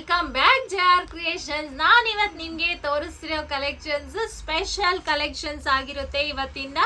Welcome back J R creations ನಾನು ಇವತ್ತು ನಿಮಗೆ ತೋರಿಸ್ತಿರೋ ಕಲೆಕ್ಷನ್ಸ್ ಸ್ಪೆಷಲ್ ಕಲೆಕ್ಷನ್ಸ್ ಆಗಿರುತ್ತೆ. ಇವತ್ತಿಂದ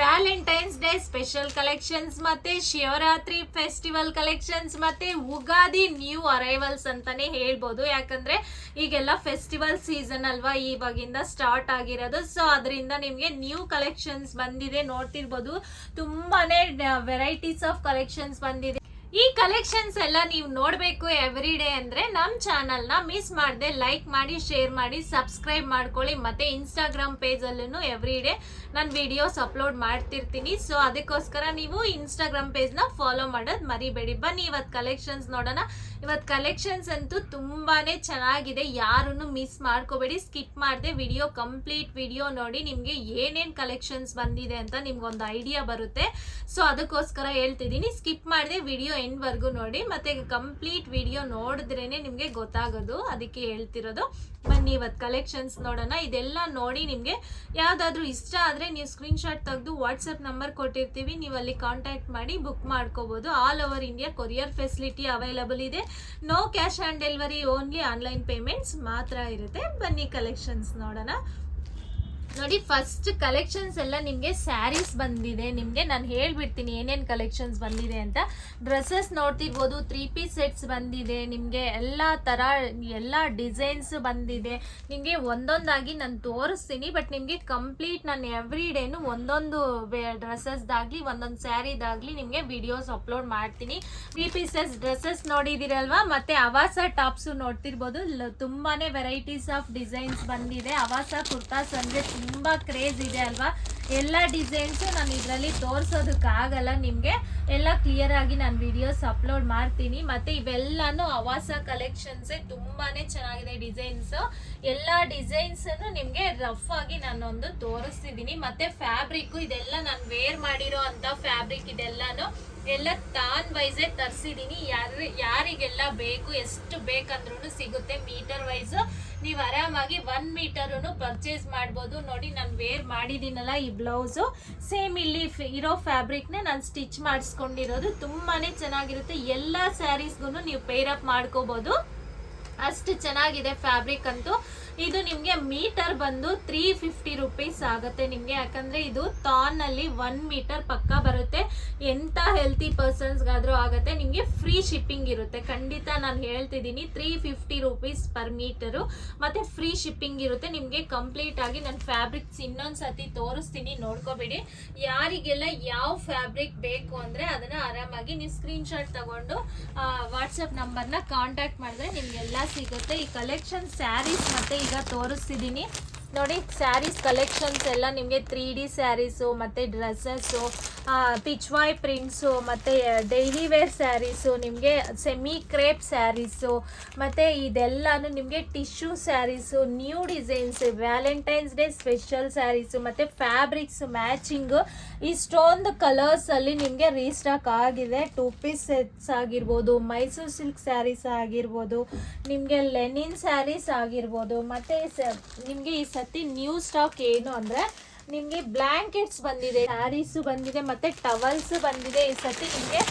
ವ್ಯಾಲೆಂಟೈನ್ಸ್ ಡೇ ಸ್ಪೆಷಲ್ ಕಲೆಕ್ಷನ್ಸ್ ಮತ್ತೆ ಶಿವರಾತ್ರಿ ಫೆಸ್ಟಿವಲ್ ಕಲೆಕ್ಷನ್ಸ್ ಮತ್ತೆ ಉಗಾದಿ ನ್ಯೂ ಅರೈವಲ್ಸ್ ಅಂತಾನೆ ಹೇಳ್ಬೋದು. ಯಾಕಂದ್ರೆ ಈಗೆಲ್ಲ ಫೆಸ್ಟಿವಲ್ ಸೀಸನ್ ಅಲ್ವಾ? ಇವಾಗಿಂದ ಸ್ಟಾರ್ಟ್ ಆಗಿರೋದು. ಸೊ ಅದರಿಂದ ನಿಮಗೆ ನ್ಯೂ ಕಲೆಕ್ಷನ್ಸ್ ಬಂದಿದೆ. ನೋಡ್ತಿರ್ಬೋದು. ತುಂಬಾನೇ ವೆರೈಟೀಸ್ ಆಫ್ ಕಲೆಕ್ಷನ್ಸ್ ಬಂದಿದೆ. ಈ ಕಲೆಕ್ಷನ್ಸ್ ಎಲ್ಲ ನೀವು ನೋಡಬೇಕು ಎವ್ರಿ ಡೇ ಅಂದ್ರೆ ನಮ್ಮ ಚಾನಲ್ನ ಮಿಸ್ ಮಾಡದೆ ಲೈಕ್ ಮಾಡಿ ಶೇರ್ ಮಾಡಿ ಸಬ್ಸ್ಕ್ರೈಬ್ ಮಾಡ್ಕೊಳ್ಳಿ. ಮತ್ತೆ ಇನ್ಸ್ಟಾಗ್ರಾಮ್ ಪೇಜಲ್ಲೂ ಎವ್ರಿ ಡೇ ನಾನು ವಿಡಿಯೋಸ್ ಅಪ್ಲೋಡ್ ಮಾಡ್ತಿರ್ತೀನಿ. ಸೊ ಅದಕ್ಕೋಸ್ಕರ ನೀವು ಇನ್ಸ್ಟಾಗ್ರಾಮ್ನ ಫಾಲೋ ಮಾಡೋದು ಮರಿಬೇಡಿ. ಬನ್ನಿ ಇವತ್ತು ಕಲೆಕ್ಷನ್ಸ್ ನೋಡೋಣ. ಇವತ್ತು ಕಲೆಕ್ಷನ್ಸ್ ಅಂತೂ ತುಂಬಾನೇ ಚೆನ್ನಾಗಿದೆ. ಯಾರನ್ನು ಮಿಸ್ ಮಾಡ್ಕೋಬೇಡಿ. ಸ್ಕಿಪ್ ಮಾಡಿದೆ ವಿಡಿಯೋ ಕಂಪ್ಲೀಟ್ ವಿಡಿಯೋ ನೋಡಿ ನಿಮಗೆ ಏನೇನು ಕಲೆಕ್ಷನ್ಸ್ ಬಂದಿದೆ ಅಂತ ನಿಮ್ಗೊಂದು ಐಡಿಯಾ ಬರುತ್ತೆ. ಸೊ ಅದಕ್ಕೋಸ್ಕರ ಹೇಳ್ತಿದ್ದೀನಿ. ಸ್ಕಿಪ್ ಮಾಡದೆ ವಿಡಿಯೋ ಎಂಡ್ವರೆಗೂ ನೋಡಿ, ಮತ್ತೆ ಕಂಪ್ಲೀಟ್ ವಿಡಿಯೋ ನೋಡಿದ್ರೇನೆ ನಿಮಗೆ ಗೊತ್ತಾಗೋದು, ಅದಕ್ಕೆ ಹೇಳ್ತಿರೋದು. ಬನ್ನಿ ಇವತ್ತು ಕಲೆಕ್ಷನ್ಸ್ ನೋಡೋಣ. ಇದೆಲ್ಲ ನೋಡಿ ನಿಮಗೆ ಯಾವುದಾದ್ರೂ ಇಷ್ಟ ಆದರೆ ನೀವು ಸ್ಕ್ರೀನ್ಶಾಟ್ ತೆಗೆದು ವಾಟ್ಸಪ್ ನಂಬರ್ ಕೊಟ್ಟಿರ್ತೀವಿ. ನೀವು ಅಲ್ಲಿ ಕಾಂಟ್ಯಾಕ್ಟ್ ಮಾಡಿ ಬುಕ್ ಮಾಡ್ಕೋಬೋದು. All over India courier facility available ಇದೆ. No cash on delivery only online payments ಮಾತ್ರ ಇರುತ್ತೆ. ಬನ್ನಿ ಕಲೆಕ್ಷನ್ಸ್ ನೋಡೋಣ. ನೋಡಿ ಫಸ್ಟ್ ಕಲೆಕ್ಷನ್ಸ್ ಎಲ್ಲ ನಿಮಗೆ ಸ್ಯಾರೀಸ್ ಬಂದಿದೆ. ನಿಮಗೆ ನಾನು ಹೇಳ್ಬಿಡ್ತೀನಿ ಏನೇನು ಕಲೆಕ್ಷನ್ಸ್ ಬಂದಿದೆ ಅಂತ. ಡ್ರೆಸ್ಸಸ್ ನೋಡ್ತಿರ್ಬೋದು ತ್ರೀ ಪೀಸ್ ಸೆಟ್ಸ್ ಬಂದಿದೆ. ನಿಮಗೆ ಎಲ್ಲ ಥರ ಎಲ್ಲ ಡಿಸೈನ್ಸ್ ಬಂದಿದೆ. ನಿಮಗೆ ಒಂದೊಂದಾಗಿ ನಾನು ತೋರಿಸ್ತೀನಿ ಬಟ್ ನಿಮಗೆ ಕಂಪ್ಲೀಟ್ ನಾನು ಎವ್ರಿ ಡೇನು ಒಂದೊಂದು ಡ್ರೆಸ್ಸಸ್ದಾಗಲಿ ಒಂದೊಂದು ಸ್ಯಾರಿದಾಗಲಿ ನಿಮಗೆ ವಿಡಿಯೋಸ್ ಅಪ್ಲೋಡ್ ಮಾಡ್ತೀನಿ. ತ್ರೀ ಪೀಸಸ್ ಡ್ರೆಸ್ಸಸ್ ನೋಡಿದಿರಲ್ವಾ? ಮತ್ತು ಅವಾಸ ಟಾಪ್ಸು ನೋಡ್ತಿರ್ಬೋದು. ತುಂಬಾ ವೆರೈಟೀಸ್ ಆಫ್ ಡಿಸೈನ್ಸ್ ಬಂದಿದೆ. ಅವಾಸ ಕುರ್ತಾಸ್ ಅಂದ್ರೆ ತುಂಬಾ ಕ್ರೇಜ್ ಇದೆ ಅಲ್ವಾ? ಎಲ್ಲ ಡಿಸೈನ್ಸು ನಾನು ಇದರಲ್ಲಿ ತೋರಿಸೋದಕ್ಕಾಗಲ್ಲ ನಿಮಗೆ. ಎಲ್ಲ ಕ್ಲಿಯರ್ ಆಗಿ ನಾನು ವಿಡಿಯೋಸ್ ಅಪ್ಲೋಡ್ ಮಾಡ್ತೀನಿ. ಮತ್ತೆ ಇವೆಲ್ಲಾನು ಅವಾಸ ಕಲೆಕ್ಷನ್ಸೇ ತುಂಬಾನೇ ಚೆನ್ನಾಗಿದೆ ಡಿಸೈನ್ಸ್ ಎಲ್ಲ ಡಿಸೈನ್ಸ್ ನಿಮಗೆ ರಫ್ ಆಗಿ ನಾನೊಂದು ತೋರಿಸ್ತಿದ್ದೀನಿ ಮತ್ತೆ ಫ್ಯಾಬ್ರಿಕ್ ಇದೆಲ್ಲ ನಾನು ವೇರ್ ಮಾಡಿರೋ ಅಂತ ಫ್ಯಾಬ್ರಿಕ್ ಇದೆಲ್ಲಾನು ಎಲ್ಲ ತಾನ್ ವೈಸೇ ತರಿಸಿದೀನಿ. ಯಾರು ಯಾರಿಗೆಲ್ಲ ಬೇಕು, ಎಷ್ಟು ಬೇಕಂದ್ರೂ ಸಿಗುತ್ತೆ ಮೀಟರ್ ವೈಸ್ ನೀವು ಆರಾಮಾಗಿ ಒನ್ ಮೀಟರೂ ಪರ್ಚೇಸ್ ಮಾಡ್ಬೋದು. ನೋಡಿ, ನಾನು ವೇರ್ ಮಾಡಿದ್ದೀನಲ್ಲ ಈ ಬ್ಲೌಸು ಸೇಮ್ ಇಲ್ಲಿ ಇರೋ ಫ್ಯಾಬ್ರಿಕ್ನೇ ನಾನು ಸ್ಟಿಚ್ ಮಾಡಿಸ್ಕೊಂಡಿರೋದು. ತುಂಬಾ ಚೆನ್ನಾಗಿರುತ್ತೆ. ಎಲ್ಲ ಸ್ಯಾರೀಸ್ಗೂ ನೀವು ಪೇರಪ್ ಮಾಡ್ಕೋಬೋದು. ಅಷ್ಟು ಚೆನ್ನಾಗಿದೆ ಫ್ಯಾಬ್ರಿಕ್ ಅಂತೂ. ಇದು ನಿಮಗೆ ಮೀಟರ್ ಬಂದು ತ್ರೀ ಫಿಫ್ಟಿ ರುಪೀಸ್ ಆಗುತ್ತೆ ನಿಮಗೆ. ಯಾಕಂದ್ರೆ ಇದು ಥಾನ್ ಅಲ್ಲಿ ಒನ್ ಮೀಟರ್ ಪಕ್ಕ ಬರುತ್ತೆ. ಎಂತ ಹೆಲ್ತಿ ಪರ್ಸನ್ಸ್ಗಾದ್ರೂ ಆಗುತ್ತೆ. ನಿಮಗೆ ಫ್ರೀ ಶಿಪ್ಪಿಂಗ್ ಇರುತ್ತೆ. ಖಂಡಿತ ನಾನು ಹೇಳ್ತಿದ್ದೀನಿ three fifty rupees per metre ಮತ್ತೆ ಫ್ರೀ ಶಿಪ್ಪಿಂಗ್ ಇರುತ್ತೆ. ನಿಮಗೆ ಕಂಪ್ಲೀಟ್ ಆಗಿ ನಾನು ಫ್ಯಾಬ್ರಿಕ್ಸ್ ಇನ್ನೊಂದು ಸತಿ ತೋರಿಸ್ತೀನಿ. ನೋಡ್ಕೋಬೇಡಿ. ಯಾರಿಗೆಲ್ಲ ಯಾವ ಫ್ಯಾಬ್ರಿಕ್ ಬೇಕು ಅಂದ್ರೆ ಅದನ್ನ ಆರಾಮಾಗಿ ನೀವು ಸ್ಕ್ರೀನ್ ಶಾಟ್ ತಗೊಂಡು ವಾಟ್ಸಪ್ ನಂಬರ್ನ ಕಾಂಟ್ಯಾಕ್ಟ್ ಮಾಡಿದ್ರೆ ನಿಮ್ಗೆಲ್ಲ ಸಿಗುತ್ತೆ. ಈ ಕಲೆಕ್ಷನ್ ಸ್ಯಾರೀಸ್ ಮತ್ತೆ ಈಗ ತೋರಿಸ್ತಿದ್ದೀನಿ ನೋಡಿ ಸ್ಯಾರೀಸ್ ಕಲೆಕ್ಷನ್ಸ್ ಎಲ್ಲ ನಿಮಗೆ ತ್ರೀ ಡಿ ಸ್ಯಾರೀಸು ಮತ್ತು ಡ್ರೆಸ್ಸಸ್ಸು ಪಿಚ್ವಾಯ್ ಪ್ರಿಂಟ್ಸು ಮತ್ತು ಡೈಲಿ ವೇರ್ ಸ್ಯಾರೀಸು ನಿಮಗೆ ಸೆಮಿ ಕ್ರೇಪ್ ಸ್ಯಾರೀಸು ಮತ್ತು ಇದೆಲ್ಲಾನು ನಿಮಗೆ tissue saris new designs Valentine's day special saris ಮತ್ತು ಫ್ಯಾಬ್ರಿಕ್ಸ್ ಮ್ಯಾಚಿಂಗು ಇಷ್ಟೊಂದು ಕಲರ್ಸಲ್ಲಿ ನಿಮಗೆ ರೀಸ್ಟಾಕ್ ಆಗಿದೆ. ಟೂ ಪೀಸ್ ಸೆಟ್ಸ್ ಆಗಿರ್ಬೋದು ಮೈಸೂರು ಸಿಲ್ಕ್ ಸ್ಯಾರೀಸ್ ಆಗಿರ್ಬೋದು, ನಿಮಗೆ ಲೆನಿನ್ ಸ್ಯಾರೀಸ್ ಆಗಿರ್ಬೋದು, ಮತ್ತು ನಿಮಗೆ ಈ ಸತಿ ನ್ಯೂ ಸ್ಟಾಕ್ ಏನು ಅಂದರೆ ನಿಮಗೆ ಬ್ಲ್ಯಾಂಕೆಟ್ಸ್ ಬಂದಿದೆ, ಸ್ಯಾರೀಸು ಬಂದಿದೆ, ಮತ್ತು ಟವಲ್ಸ್ ಬಂದಿದೆ ಈ ಸತಿ ನಿಮಗೆ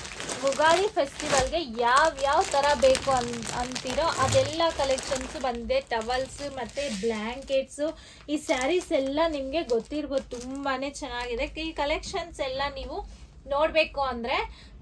ಯುಗಾದಿ ಫೆಸ್ಟಿವಲ್ಗೆ ಯಾವ ಯಾವ ಥರ ಬೇಕು ಅನ್, ಅಂತೀರೋ ಅದೆಲ್ಲ ಕಲೆಕ್ಷನ್ಸ್ ಬಂದಿದೆ, ಟವಲ್ಸ್ ಮತ್ತು ಬ್ಲ್ಯಾಂಕೆಟ್ಸು ಈ ಸ್ಯಾರೀಸ್ ಎಲ್ಲ ನಿಮಗೆ ಗೊತ್ತಿರ್ಬೋದು ತುಂಬಾ ಚೆನ್ನಾಗಿದೆ. ಈ ಕಲೆಕ್ಷನ್ಸ್ ಎಲ್ಲ ನೀವು ನೋಡಬೇಕು ಅಂದರೆ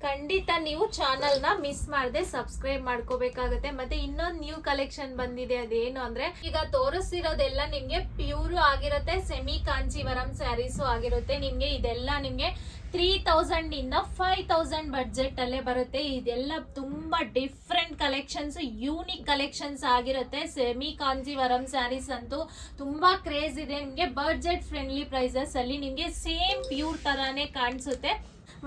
ಖಂಡಿತ ನೀವು ಚಾನಲ್ನ ಮಿಸ್ ಮಾಡದೆ ಸಬ್ಸ್ಕ್ರೈಬ್ ಮಾಡ್ಕೋಬೇಕಾಗತ್ತೆ. ಮತ್ತೆ ಇನ್ನೊಂದು ನ್ಯೂ ಕಲೆಕ್ಷನ್ ಬಂದಿದೆ ಅದೇನು ಅಂದ್ರೆ ಈಗ ತೋರಿಸ್ತಿರೋದೆಲ್ಲ ನಿಮ್ಗೆ ಪ್ಯೂರ್ ಆಗಿರುತ್ತೆ ಸೆಮಿ ಕಾಂಚಿವರಂ ಸ್ಯಾರೀಸು ಆಗಿರುತ್ತೆ. ನಿಮ್ಗೆ ಇದೆಲ್ಲ ನಿಮ್ಗೆ ತ್ರೀ ತೌಸಂಡ್ ಇಂದ ಫೈವ್ ತೌಸಂಡ್ ಬಡ್ಜೆಟ್ ಅಲ್ಲೇ ಬರುತ್ತೆ. ಇದೆಲ್ಲ ತುಂಬಾ ಡಿಫ್ರೆಂಟ್ ಕಲೆಕ್ಷನ್ಸ್ ಯೂನಿಕ್ ಕಲೆಕ್ಷನ್ಸ್ ಆಗಿರುತ್ತೆ. ಸೆಮಿ ಕಾಂಜಿವರಂ ಸ್ಯಾರೀಸ್ ಅಂತೂ ತುಂಬಾ ಕ್ರೇಜ್ ಇದೆ. ನಿಮಗೆ ಬಡ್ಜೆಟ್ ಫ್ರೆಂಡ್ಲಿ ಪ್ರೈಸಸ್ ಅಲ್ಲಿ ನಿಮ್ಗೆ ಸೇಮ್ ಪ್ಯೂರ್ ತರಾನೇ ಕಾಣಿಸುತ್ತೆ.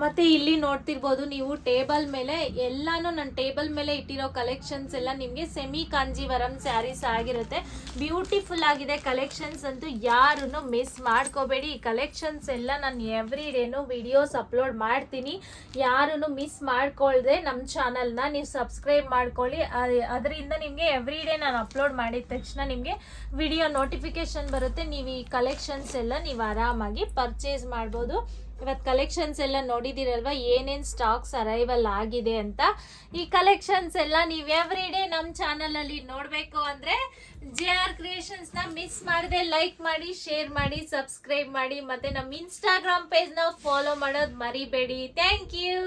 ಮತ್ತೆ ಇಲ್ಲಿ ನೋಡ್ತಿರ್ಬೋದು ನೀವು ಟೇಬಲ್ ಮೇಲೆ ಎಲ್ಲಾನು ನನ್ನ ಟೇಬಲ್ ಮೇಲೆ ಇಟ್ಟಿರೋ ಕಲೆಕ್ಷನ್ಸ್ ಎಲ್ಲ ನಿಮಗೆ ಸೆಮಿ ಕಾಂಜಿವರಂ ಸ್ಯಾರೀಸ್ ಆಗಿರುತ್ತೆ. ಬ್ಯೂಟಿಫುಲ್ ಆಗಿದೆ ಕಲೆಕ್ಷನ್ಸ್ ಅಂತೂ ಯಾರನ್ನು ಮಿಸ್ ಮಾಡ್ಕೋಬೇಡಿ. ಈ ಕಲೆಕ್ಷನ್ಸ್ ಎಲ್ಲ ನಾನು ಎವ್ರಿ ಡೇನು ವಿಡಿಯೋಸ್ ಅಪ್ಲೋಡ್ ಮಾಡ್ತೀನಿ. ಯಾರನ್ನು ಮಿಸ್ ಮಾಡ್ಕೊಳ್ದೆ ನಮ್ಮ ಚಾನಲ್ನ ನೀವು ಸಬ್ಸ್ಕ್ರೈಬ್ ಮಾಡ್ಕೊಳ್ಳಿ. ಅದರಿಂದ ನಿಮಗೆ ಎವ್ರಿ ಡೇ ನಾನು ಅಪ್ಲೋಡ್ ಮಾಡಿದ ತಕ್ಷಣ ನಿಮಗೆ ವಿಡಿಯೋ ನೋಟಿಫಿಕೇಶನ್ ಬರುತ್ತೆ. ನೀವು ಈ ಕಲೆಕ್ಷನ್ಸ್ ಎಲ್ಲ ನೀವು ಆರಾಮಾಗಿ ಪರ್ಚೇಸ್ ಮಾಡ್ಬೋದು. ಇವತ್ತು ಕಲೆಕ್ಷನ್ಸ್ ಎಲ್ಲ ನೋಡಿದಿರಲ್ವಾ ಏನೇನು ಸ್ಟಾಕ್ಸ್ ಅರೈವಲ್ ಆಗಿದೆ ಅಂತ? ಈ ಕಲೆಕ್ಷನ್ಸ್ ಎಲ್ಲ ನೀವು ಎವ್ರಿ ಡೇ ನಮ್ಮ ಚಾನಲಲ್ಲಿ ನೋಡಬೇಕು ಅಂದರೆ ಜೆ ಆರ್ ಕ್ರಿಯೇಷನ್ಸ್ನ ಮಿಸ್ ಮಾಡದೆ ಲೈಕ್ ಮಾಡಿ ಶೇರ್ ಮಾಡಿ ಸಬ್ಸ್ಕ್ರೈಬ್ ಮಾಡಿ, ಮತ್ತು ನಮ್ಮ ಇನ್ಸ್ಟಾಗ್ರಾಮ್ ಪೇಜ್ನ ಫಾಲೋ ಮಾಡೋದು ಮರಿಬೇಡಿ. Thank you